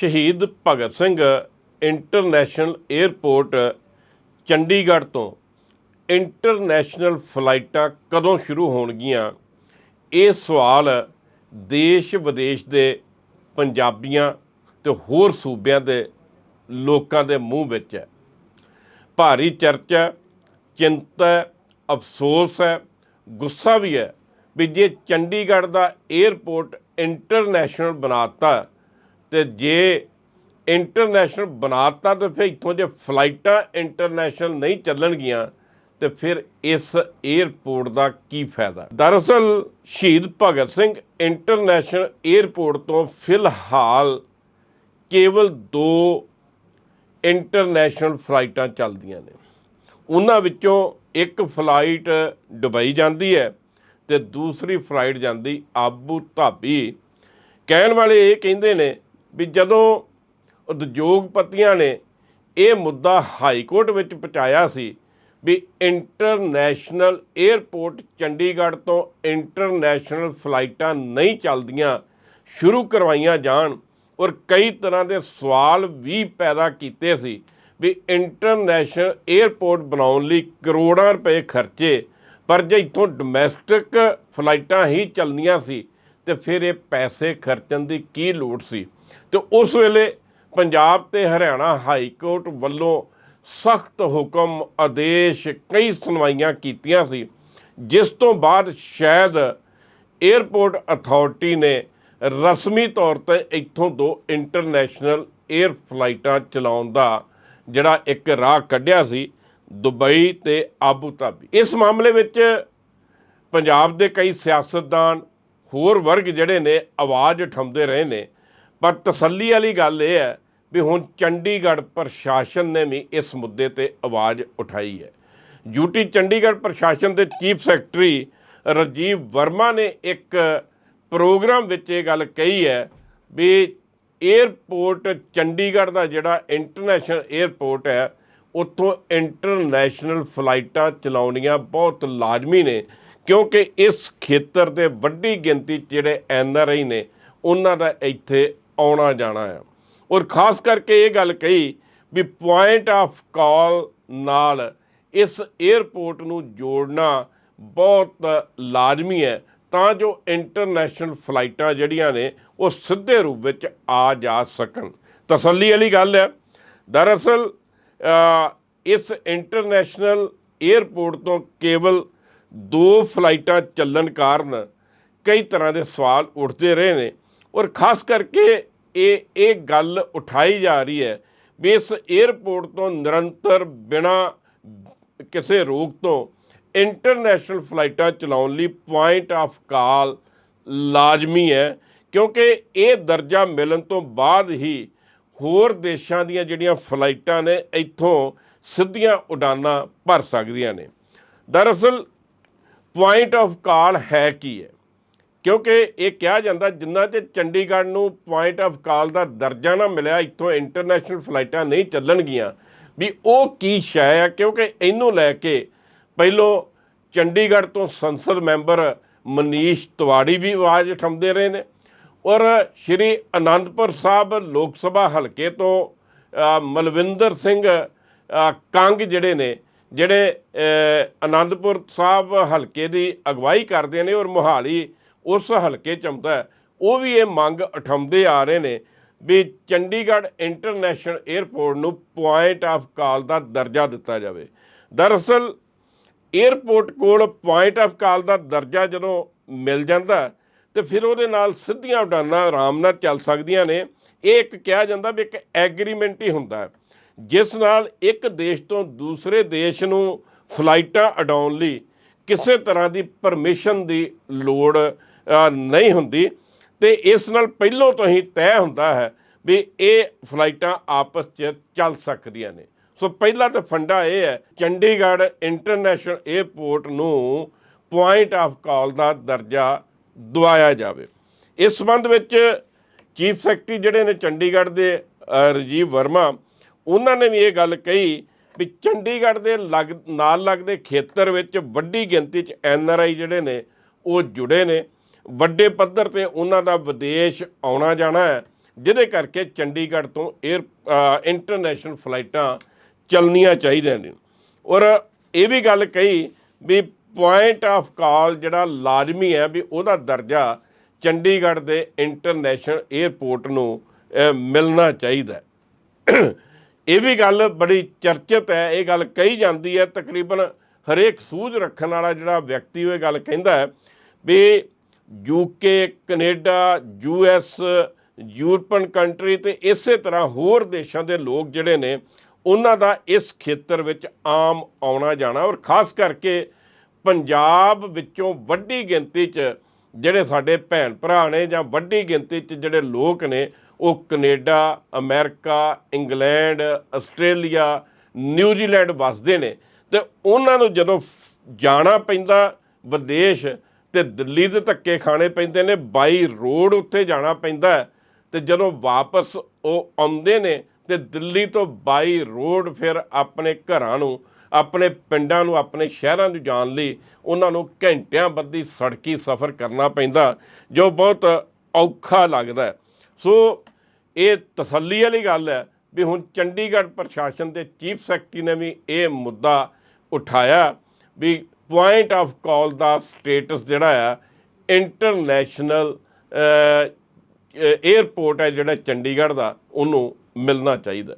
ਸ਼ਹੀਦ Bhagat Singh international airport Chandigarh ਤੋਂ। International ਫਲਾਈਟਾਂ ਕਦੋਂ ਸ਼ੁਰੂ ਹੋਣਗੀਆਂ? ਇਹ ਸਵਾਲ ਦੇਸ਼ ਵਿਦੇਸ਼ ਦੇ ਪੰਜਾਬੀਆਂ ਤੇ ਹੋਰ ਸੂਬਿਆਂ ਦੇ ਲੋਕਾਂ ਦੇ ਮੂੰਹ ਵਿੱਚ ਹੈ। ਭਾਰੀ ਚਰਚਾ ਚਿੰਤਾ ਹੈ, ਅਫਸੋਸ ਹੈ ਗੁੱਸਾ ਵੀ ਹੈ ਵੀ ਜੇ ਚੰਡੀਗੜ੍ਹ ਦਾ 에ਅਰਪੋਰਟ ਇੰਟਰਨੈਸ਼ਨਲ ਬਣਾਤਾ ਤੇ ਜੇ ਇੰਟਰਨੈਸ਼ਨਲ ਬਣਾਤਾ ਤੇ ਫਿਰ ਇੱਥੋਂ ਜੇ ਫਲਾਈਟਾਂ ਇੰਟਰਨੈਸ਼ਨਲ ਨਹੀਂ ਚੱਲਣਗੀਆਂ, ਤੇ ਫਿਰ ਇਸ 에ਅਰਪੋਰਟ ਦਾ ਕੀ ਫਾਇਦਾ? ਦਰਅਸਲ, ਸ਼ਹੀਦ ਭਗਤ ਸਿੰਘ ਇੰਟਰਨੈਸ਼ਨਲ 에ਅਰਪੋਰਟ ਤੋਂ ਫਿਲਹਾਲ ਕੇਵਲ ਦੋ ਇੰਟਰਨੈਸ਼ਨਲ ਫਲਾਈਟਾਂ ਚੱਲਦੀਆਂ ਨੇ। ਉਹਨਾਂ ਵਿੱਚੋਂ ਇੱਕ ਫਲਾਈਟ ਦੁਬਈ ਜਾਂਦੀ ਹੈ ਤੇ ਦੂਸਰੀ ਫਲਾਈਟ ਜਾਂਦੀ ਆਬੂ ਧਾਬੀ। ਕਹਿਣ ਵਾਲੇ ਇਹ ਕਹਿੰਦੇ ਨੇ ਵੀ ਜਦੋਂ ਉਦਯੋਗਪਤੀਆਂ ਨੇ ਇਹ ਮੁੱਦਾ ਹਾਈ ਕੋਰਟ ਵਿੱਚ ਪਹੁੰਚਾਇਆ ਸੀ ਵੀ ਇੰਟਰਨੈਸ਼ਨਲ 에ਅਰਪੋਰਟ ਚੰਡੀਗੜ੍ਹ ਤੋਂ ਇੰਟਰਨੈਸ਼ਨਲ ਫਲਾਈਟਾਂ ਨਹੀਂ ਚੱਲਦੀਆਂ, ਸ਼ੁਰੂ ਕਰਵਾਈਆਂ ਜਾਣ ਔਰ ਕਈ ਤਰ੍ਹਾਂ ਦੇ ਸਵਾਲ ਵੀ ਪੈਦਾ ਕੀਤੇ ਸੀ ਵੀ ਇੰਟਰਨੈਸ਼ਨਲ 에ਅਰਪੋਰਟ ਬਣਾਉਣ ਲਈ ਕਰੋੜਾਂ ਰੁਪਏ ਖਰਚੇ, ਪਰ ਜੇ ਇੱਥੋਂ ਡੋਮੈਸਟਿਕ ਫਲਾਈਟਾਂ ਹੀ ਚੱਲਦੀਆਂ ਸੀ ਤੇ ਫਿਰ ਇਹ ਪੈਸੇ ਖਰਚਣ ਦੀ ਕੀ ਲੋੜ ਸੀ? ਤੇ ਉਸ ਵੇਲੇ ਪੰਜਾਬ ਤੇ ਹਰਿਆਣਾ ਹਾਈ ਕੋਰਟ ਵੱਲੋਂ ਸਖਤ ਹੁਕਮ, ਆਦੇਸ਼, ਕਈ ਸੁਣਵਾਈਆਂ ਕੀਤੀਆਂ ਸੀ, ਜਿਸ ਤੋਂ ਬਾਅਦ ਸ਼ਾਇਦ 에ਅਰਪੋਰਟ ਅਥਾਰਟੀ ਨੇ ਰਸਮੀ ਤੌਰ ਤੇ ਇੱਥੋਂ ਦੋ ਇੰਟਰਨੈਸ਼ਨਲ 에ਅਰ ਫਲਾਈਟਾਂ ਚਲਾਉਣ ਦਾ ਜਿਹੜਾ ਇੱਕ ਰਾਹ ਕੱਢਿਆ ਸੀ, ਦੁਬਈ ਤੇ ਆਬੂ ਧਾਬੀ। ਇਸ ਮਾਮਲੇ ਵਿੱਚ ਪੰਜਾਬ ਦੇ ਕਈ ਸਿਆਸਤਦਾਨ ਹੋਰ ਵਰਗ ਜਿਹੜੇ ਨੇ, ਆਵਾਜ਼ ਉਠਾਉਂਦੇ ਰਹੇ ਨੇ। ਪਰ ਤਸੱਲੀ ਵਾਲੀ ਗੱਲ ਇਹ ਹੈ ਵੀ ਹੁਣ ਚੰਡੀਗੜ੍ਹ ਪ੍ਰਸ਼ਾਸਨ ਨੇ ਵੀ ਇਸ ਮੁੱਦੇ ਤੇ ਆਵਾਜ਼ ਉਠਾਈ ਹੈ। ਯੂਟੀ ਚੰਡੀਗੜ੍ਹ ਪ੍ਰਸ਼ਾਸਨ ਦੇ ਚੀਫ ਸੈਕਟਰੀ ਰਾਜੀਵ ਵਰਮਾ ਨੇ ਇੱਕ ਪ੍ਰੋਗਰਾਮ ਵਿੱਚ ਇਹ ਗੱਲ ਕਹੀ ਹੈ ਵੀ 에ਅਰਪੋਰਟ ਚੰਡੀਗੜ੍ਹ ਦਾ ਜਿਹੜਾ ਇੰਟਰਨੈਸ਼ਨਲ 에ਅਰਪੋਰਟ ਹੈ, ਉੱਥੋਂ ਇੰਟਰਨੈਸ਼ਨਲ ਫਲਾਈਟਾਂ ਚਲਾਉਣੀਆਂ ਬਹੁਤ ਲਾਜ਼ਮੀ ਨੇ। ਕਿਉਂਕਿ ਇਸ ਖੇਤਰ ਦੇ ਵੱਡੀ ਗਿਣਤੀ 'ਚ ਜਿਹੜੇ ਐਨ ਆਰ ਆਈ ਨੇ, ਉਹਨਾਂ ਦਾ ਇੱਥੇ ਆਉਣਾ ਜਾਣਾ ਹੈ ਔਰ ਖਾਸ ਕਰਕੇ ਇਹ ਗੱਲ ਕਹੀ ਵੀ ਪੁਆਇੰਟ ਆਫ ਕਾਲ ਨਾਲ ਇਸ 에ਅਰਪੋਰਟ ਨੂੰ ਜੋੜਨਾ ਬਹੁਤ ਲਾਜ਼ਮੀ ਹੈ। ਤਾਂ ਜੋ ਇੰਟਰਨੈਸ਼ਨਲ ਫਲਾਈਟਾਂ ਜਿਹੜੀਆਂ ਨੇ, ਉਹ ਸਿੱਧੇ ਰੂਪ ਵਿੱਚ ਆ ਜਾ ਸਕਣ। ਤਸੱਲੀ ਵਾਲੀ ਗੱਲ ਹੈ। ਦਰਅਸਲ ਇਸ ਇੰਟਰਨੈਸ਼ਨਲ 에ਅਰਪੋਰਟ ਤੋਂ ਕੇਵਲ ਦੋ ਫਲਾਈਟਾਂ ਚੱਲਣ ਕਾਰਨ ਕਈ ਤਰ੍ਹਾਂ ਦੇ ਸਵਾਲ ਉੱਠਦੇ ਰਹੇ ਨੇ ਔਰ ਖਾਸ ਕਰਕੇ ਇਹ ਇਹ ਗੱਲ ਉਠਾਈ ਜਾ ਰਹੀ ਹੈ ਵੀ ਇਸ 에ਅਰਪੋਰਟ ਤੋਂ ਨਿਰੰਤਰ ਬਿਨਾ ਕਿਸੇ ਰੋਕ ਤੋਂ ਇੰਟਰਨੈਸ਼ਨਲ ਫਲਾਈਟਾਂ ਚਲਾਉਣ ਲਈ ਪੁਆਇੰਟ ਆਫ ਕਾਲ ਲਾਜ਼ਮੀ ਹੈ, ਕਿਉਂਕਿ ਇਹ ਦਰਜਾ ਮਿਲਣ ਤੋਂ ਬਾਅਦ ਹੀ ਹੋਰ ਦੇਸ਼ਾਂ ਦੀਆਂ ਜਿਹੜੀਆਂ ਫਲਾਈਟਾਂ ਨੇ ਇੱਥੋਂ ਸਿੱਧੀਆਂ ਉਡਾਨਾਂ ਭਰ ਸਕਦੀਆਂ ਨੇ। ਦਰਅਸਲ ਪੁਆਇੰਟ ਆਫ ਕਾਲ ਹੈ ਕੀ ਹੈ? ਕਿਉਂਕਿ ਇਹ ਕਿਹਾ ਜਾਂਦਾ ਜਿੰਨਾ ਤੇ ਚੰਡੀਗੜ੍ਹ ਨੂੰ ਪੁਆਇੰਟ ਆਫ ਕਾਲ ਦਾ ਦਰਜਾ ਨਾ ਮਿਲਿਆ, ਇੱਥੋਂ ਇੰਟਰਨੈਸ਼ਨਲ ਫਲਾਈਟਾਂ ਨਹੀਂ ਚੱਲਣਗੀਆਂ। ਵੀ ਉਹ ਕੀ ਸ਼ੈ ਹੈ ਕਿਉਂਕਿ ਇਹਨੂੰ ਲੈ ਕੇ ਪਹਿਲੋਂ ਚੰਡੀਗੜ੍ਹ ਤੋਂ ਸੰਸਦ ਮੈਂਬਰ ਮਨੀਸ਼ ਤਿਵਾੜੀ ਵੀ ਆਵਾਜ਼ ਉਠਾਉਂਦੇ ਰਹੇ ਨੇ ਔਰ ਸ਼੍ਰੀ ਅਨੰਦਪੁਰ ਸਾਹਿਬ ਲੋਕ ਸਭਾ ਹਲਕੇ ਤੋਂ ਮਲਵਿੰਦਰ ਸਿੰਘ ਕੰਗ ਜਿਹੜੇ ਨੇ ਜਿਹੜੇ ਅ, ਅਨੰਦਪੁਰ ਸਾਹਿਬ ਹਲਕੇ ਦੀ ਅਗਵਾਈ ਕਰਦੇ ਨੇ ਔਰ ਮੋਹਾਲੀ ਉਸ ਹਲਕੇ ਚ ਆਉਂਦਾ ਉਹ ਵੀ ਇਹ ਮੰਗ ਉਠਾਉਂਦੇ ਆ ਰਹੇ ਨੇ ਵੀ ਚੰਡੀਗੜ੍ਹ ਇੰਟਰਨੈਸ਼ਨਲ 에ਅਰਪੋਰਟ ਨੂੰ ਪੁਆਇੰਟ ਆਫ ਕਾਲ ਦਾ ਦਰਜਾ ਦਿੱਤਾ ਜਾਵੇ। ਦਰਅਸਲ 에ਅਰਪੋਰਟ ਕੋਲ ਪੁਆਇੰਟ ਆਫ ਕਾਲ ਦਾ ਦਰਜਾ ਜਦੋਂ ਮਿਲ ਜਾਂਦਾ ਹੈ, ਤੇ ਫਿਰ ਉਹਦੇ ਨਾਲ ਸਿੱਧੀਆਂ ਉਡਾਨਾਂ ਆਰਾਮ ਨਾਲ ਚੱਲ ਸਕਦੀਆਂ ਨੇ। ਇਹ ਇੱਕ ਕਿਹਾ ਜਾਂਦਾ ਵੀ ਇੱਕ ਐਗਰੀਮੈਂਟ ਹੀ ਹੁੰਦਾ ਹੈ। ਜਿਸ ਨਾਲ ਇੱਕ ਦੇਸ਼ ਤੋਂ ਦੂਸਰੇ ਦੇਸ਼ ਨੂੰ ਫਲਾਈਟਾਂ ਉਡਾਉਣ ਲਈ ਕਿਸੇ ਤਰ੍ਹਾਂ ਦੀ ਪਰਮਿਸ਼ਨ ਦੀ ਲੋੜ ਨਹੀਂ ਹੁੰਦੀ। ਤੇ ਇਸ ਨਾਲ ਪਹਿਲੋਂ ਤੋਂ ਹੀ ਤੈਅ ਹੁੰਦਾ ਹੈ ਵੀ ਇਹ ਫਲਾਈਟਾਂ ਆਪਸ 'ਚ ਚੱਲ ਸਕਦੀਆਂ ਨੇ। ਸੋ ਪਹਿਲਾ ਤਾਂ ਫੰਡਾ ਇਹ ਹੈ ਚੰਡੀਗੜ੍ਹ ਇੰਟਰਨੈਸ਼ਨਲ 에ਅਰਪੋਰਟ ਨੂੰ ਪੁਆਇੰਟ ਆਫ ਕਾਲ ਦਾ ਦਰਜਾ ਦਵਾਇਆ ਜਾਵੇ। ਇਸ ਸੰਬੰਧ ਵਿੱਚ ਚੀਫ ਸੈਕਟਰੀ ਜਿਹੜੇ ਨੇ ਚੰਡੀਗੜ੍ਹ ਦੇ ਅ, ਰਾਜੀਵ ਵਰਮਾ ਉਹਨਾਂ ਨੇ ਵੀ ਇਹ ਗੱਲ ਕਹੀ ਵੀ ਚੰਡੀਗੜ੍ਹ ਦੇ ਲੱਗ, ਨਾਲ ਲੱਗਦੇ ਖੇਤਰ ਵਿੱਚ ਵੱਡੀ ਗਿਣਤੀ 'ਚ ਐਨ ਆਰ ਆਈ ਜਿਹੜੇ ਨੇ, ਉਹ ਜੁੜੇ ਨੇ। ਵੱਡੇ ਪੱਧਰ ਤੇ ਉਹਨਾਂ ਦਾ ਵਿਦੇਸ਼ ਆਉਣਾ ਜਾਣਾ ਹੈ, ਜਿਹਦੇ ਕਰਕੇ ਚੰਡੀਗੜ੍ਹ ਤੋਂ 에ਅਰ ਇੰਟਰਨੈਸ਼ਨਲ ਫਲਾਈਟਾਂ ਚੱਲਣੀਆਂ ਚਾਹੀਦੀਆਂ ਨੇ। ਔਰ ਇਹ ਵੀ ਗੱਲ ਕਹੀ ਵੀ ਪੁਆਇੰਟ ਆਫ ਕਾਲ ਜਿਹੜਾ ਲਾਜ਼ਮੀ ਹੈ ਵੀ ਉਹਦਾ ਦਰਜਾ ਚੰਡੀਗੜ੍ਹ ਦੇ ਇੰਟਰਨੈਸ਼ਨਲ 에ਅਰਪੋਰਟ ਨੂੰ ਮਿਲਣਾ ਚਾਹੀਦਾ ਇਹ ਵੀ ਗੱਲ ਬੜੀ ਚਰਚਿਤ ਹੈ, ਇਹ ਗੱਲ ਕਹੀ ਜਾਂਦੀ ਹੈ, ਤਕਰੀਬਨ ਹਰੇਕ ਸੂਝ ਰੱਖਣ ਵਾਲਾ ਜਿਹੜਾ ਵਿਅਕਤੀ ਉਹ ਇਹ ਗੱਲ ਕਹਿੰਦਾ ਹੈ ਵੀ UK Canada US European country ਤੇ ਇਸੇ ਤਰ੍ਹਾਂ ਹੋਰ ਦੇਸ਼ਾਂ ਦੇ ਲੋਕ ਜਿਹੜੇ ਨੇ, ਉਹਨਾਂ ਦਾ ਇਸ ਖੇਤਰ ਵਿੱਚ ਆਮ ਆਉਣਾ ਜਾਣਾ ਔਰ ਖਾਸ ਕਰਕੇ ਪੰਜਾਬ ਵਿੱਚੋਂ ਵੱਡੀ ਗਿਣਤੀ 'ਚ ਜਿਹੜੇ ਸਾਡੇ ਭੈਣ ਭਰਾ ਨੇ ਜਾਂ ਵੱਡੀ ਗਿਣਤੀ 'ਚ ਜਿਹੜੇ ਲੋਕ ਨੇ, ਉਹ Canada, America, England, Australia, New Zealand ਵਸਦੇ ਨੇ। ਤੇ ਉਹਨਾਂ ਨੂੰ ਜਦੋਂ ਜਾਣਾ ਪੈਂਦਾ ਵਿਦੇਸ਼ ਤੇ ਦਿੱਲੀ ਦੇ ਧੱਕੇ ਖਾਣੇ ਪੈਂਦੇ ਨੇ, ਬਾਈ ਰੋਡ ਉੱਥੇ ਜਾਣਾ ਪੈਂਦਾ ਹੈ। ਤੇ ਜਦੋਂ ਵਾਪਸ ਉਹ ਆਉਂਦੇ ਨੇ ਤੇ ਦਿੱਲੀ ਤੋਂ ਬਾਈ ਰੋਡ ਫਿਰ ਆਪਣੇ ਘਰਾਂ ਨੂੰ ਆਪਣੇ ਪਿੰਡਾਂ ਨੂੰ, ਆਪਣੇ ਸ਼ਹਿਰਾਂ ਨੂੰ ਜਾਣ ਲਈ ਉਹਨਾਂ ਨੂੰ ਘੰਟਿਆਂ ਬੱਧੀ ਸੜਕੀ ਸਫ਼ਰ ਕਰਨਾ ਪੈਂਦਾ, ਜੋ ਬਹੁਤ ਔਖਾ ਲੱਗਦਾ ਸੋ ਇਹ ਤਸੱਲੀ ਵਾਲੀ ਗੱਲ ਹੈ ਵੀ ਹੁਣ ਚੰਡੀਗੜ੍ਹ ਪ੍ਰਸ਼ਾਸਨ ਦੇ ਚੀਫ ਸੈਕਟਰੀ ਨੇ ਵੀ ਇਹ ਮੁੱਦਾ ਉਠਾਇਆ ਵੀ ਪੁਆਇੰਟ ਆਫ ਕਾਲ ਦਾ ਸਟੇਟਸ ਜਿਹੜਾ ਆ ਇੰਟਰਨੈਸ਼ਨਲ 에ਅਰਪੋਰਟ ਹੈ ਜਿਹੜਾ ਚੰਡੀਗੜ੍ਹ ਦਾ, ਉਹਨੂੰ ਮਿਲਣਾ ਚਾਹੀਦਾ।